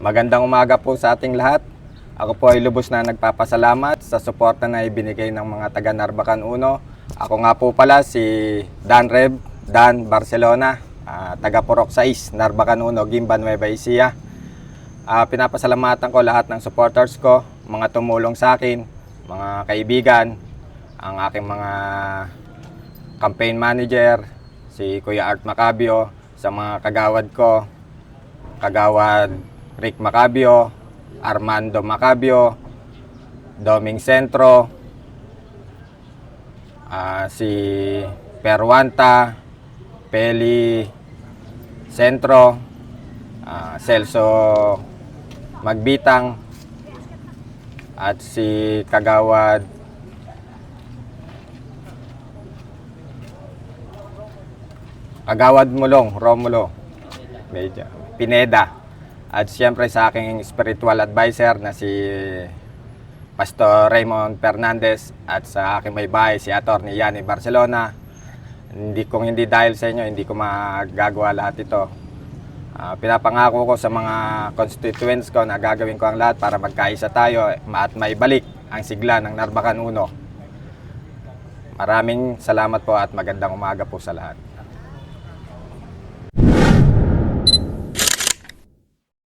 Magandang umaga po sa ating lahat. Ako po ay lubos na nagpapasalamat sa suporta na ibinigay ng mga taga Narbacan Uno. Ako nga po pala si Dan Reb, Dan Barcelona, ah, taga Purok 6, Narbacan Uno, Gimba Nueva Ecija. Ah, pinapasalamatan ko lahat ng supporters ko, mga tumulong sa akin, mga kaibigan, ang aking mga campaign manager, si Kuya Art Macabio, sa mga kagawad ko, kagawad Rick Macabio, Armando Macabio, Doming Centro, ah, si Perwanta, Peli Centro, ah, Celso Magbitang, at si Kagawad Kagawad Mulong, Romulo, medyo, Pineda. At siyempre sa aking spiritual advisor na si Pastor Raymond Fernandez at sa aking may bahay si Atty. Yani Barcelona. Hindi kung hindi dahil sa inyo, hindi ko magagawa lahat ito. Ah, pinapangako ko sa mga constituents ko na gagawin ko ang lahat para magkaisa tayo at maibalik ang sigla ng Narbacan Uno. Maraming salamat po at magandang umaga po sa lahat.